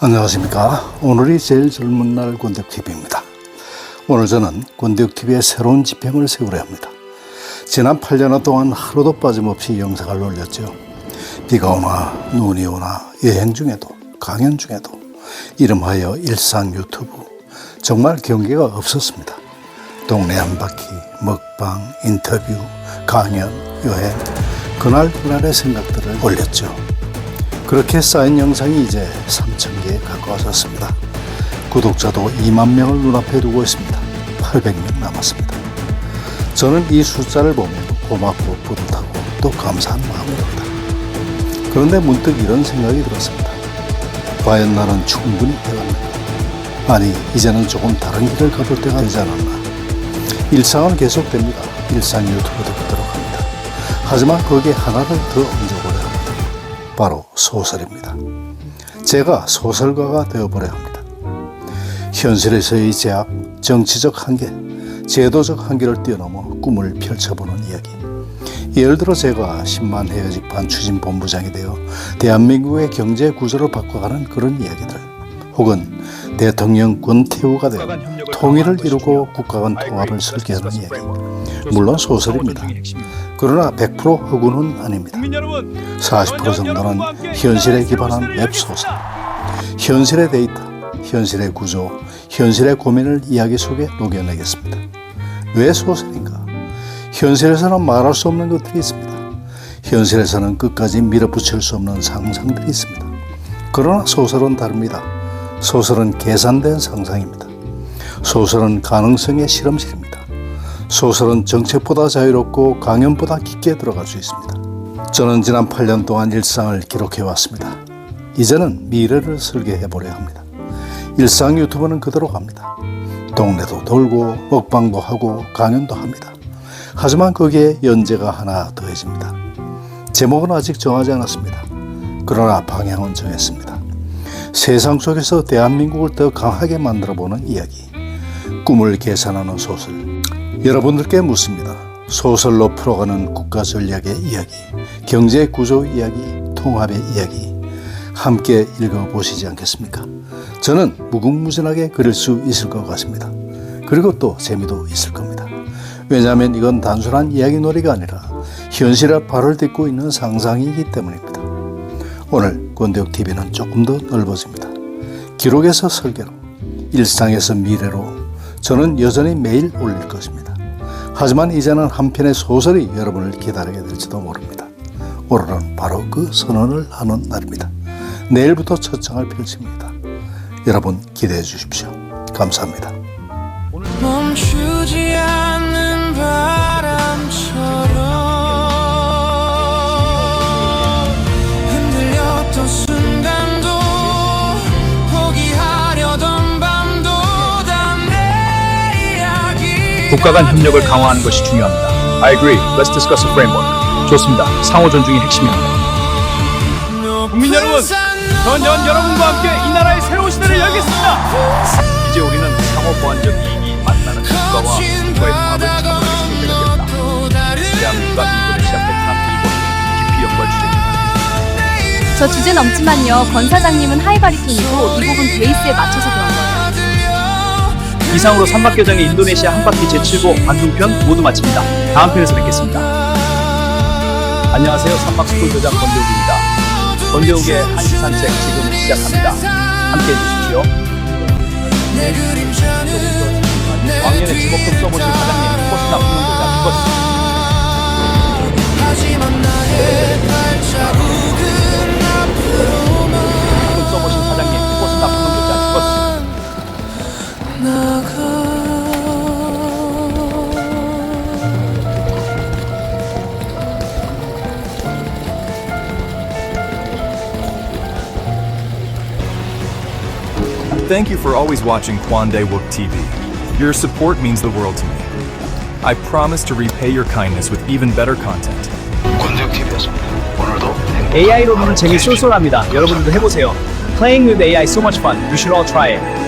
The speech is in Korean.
안녕하십니까. 오늘이 제일 젊은 날 권대TV입니다. 오늘 저는 권대TV의 새로운 집행을 세우려 합니다. 지난 8년 동안 하루도 빠짐없이 영상을 올렸죠. 비가 오나 눈이 오나 여행 중에도 강연 중에도 이름하여 일상 유튜브 정말 경계가 없었습니다. 동네 한 바퀴, 먹방, 인터뷰, 강연, 여행 그날 그날의 생각들을 올렸죠. 그렇게 쌓인 영상이 이제 3,000개에 가까워졌습니다. 구독자도 2만 명을 눈앞에 두고 있습니다. 800명 남았습니다. 저는 이 숫자를 보면 고맙고 뿌듯하고 또 감사한 마음이 듭니다. 그런데 문득 이런 생각이 들었습니다. 과연 나는 충분히 배웠는가? 아니, 이제는 조금 다른 길을 가볼 때가 되지 않았나? 일상은 계속됩니다. 일상 유튜브도 그대로 갑니다. 하지만 거기에 하나를 더 합니다. 바로 소설입니다. 제가 소설가가 되어보려 합니다. 현실에서의 제압, 정치적 한계, 제도적 한계를 뛰어넘어 꿈을 펼쳐보는 이야기. 예를 들어 제가 10만 해외직판 추진 본부장이 되어 대한민국의 경제 구조를 바꿔가는 그런 이야기들 혹은 대통령 권태우가 되어 통일을 이루고 국가 간 통합을 설계하는 이야기 물론 소설입니다. 그러나 100% 허구는 아닙니다. 국민 여러분, 40% 정도는 현실에 기반한 웹소설. 현실의 데이터, 현실의 구조, 현실의 고민을 이야기 속에 녹여내겠습니다. 왜 소설인가? 현실에서는 말할 수 없는 것들이 있습니다. 현실에서는 끝까지 밀어붙일 수 없는 상상들이 있습니다. 그러나 소설은 다릅니다. 소설은 계산된 상상입니다. 소설은 가능성의 실험실입니다. 소설은 정책보다 자유롭고 강연보다 깊게 들어갈 수 있습니다. 저는 지난 8년 동안 일상을 기록해 왔습니다. 이제는 미래를 설계해 보려 합니다. 일상 유튜브는 그대로 갑니다. 동네도 돌고 먹방도 하고 강연도 합니다. 하지만 거기에 연재가 하나 더해집니다. 제목은 아직 정하지 않았습니다. 그러나 방향은 정했습니다. 세상 속에서 대한민국을 더 강하게 만들어 보는 이야기. 꿈을 계산하는 소설. 여러분들께 묻습니다. 소설로 풀어가는 국가 전략의 이야기, 경제 구조 이야기, 통합의 이야기. 함께 읽어보시지 않겠습니까? 저는 무궁무진하게 그릴 수 있을 것 같습니다. 그리고 또 재미도 있을 겁니다. 왜냐하면 이건 단순한 이야기놀이가 아니라 현실에 발을 딛고 있는 상상이기 때문입니다. 오늘 권대욱 TV는 조금 더 넓어집니다. 기록에서 설계로, 일상에서 미래로 저는 여전히 매일 올릴 것입니다. 하지만 이제는 한 편의 소설이 여러분을 기다리게 될지도 모릅니다. 오늘은 바로 그 선언을 하는 날입니다. 내일부터 첫 장을 펼칩니다. 여러분 기대해 주십시오. 감사합니다. 국가 간 협력을 강화하는 것이 중요합니다. I agree. Let's discuss a framework. 좋습니다. 상호 존중이 핵심입니다. 국민 여러분, 전, 전 여러분과 함께 이 나라의 새로운 시대를 열겠습니다. 이제 우리는 상호 보완적 이익이 만나는 국가와 국가의 통합을 창조하는 시대가 됐다. 대한민국과 일본의 시작 베트남, 일본 깊이 연구할 주제입니다. 저 주제 넘지만요. 권 사장님은 하이바리톤이고 이 곡은 베이스에 맞춰서 배운 거예요. 이상으로 삼박교장의 인도네시아 한 바퀴 제7고 관중편 모두 마칩니다. 다음 편에서 뵙겠습니다. 안녕하세요. 삼박스쿨 교장 권대욱입니다. 권대욱의 한시 산책 지금 시작합니다. 함께 해주십시오. 왕년에 주먹도 써보신 사장님 코스나 훈련교장 죽었습니다. Thank you for always watching Kwande Wook TV. Your support means the world to me. I promise to repay your kindness with even better content. 권대욱TV였습니다. 오늘도 AI로 노는 재미 쏠쏠합니다. 여러분들도 해보세요. Playing with AI is so much fun. You should all try it.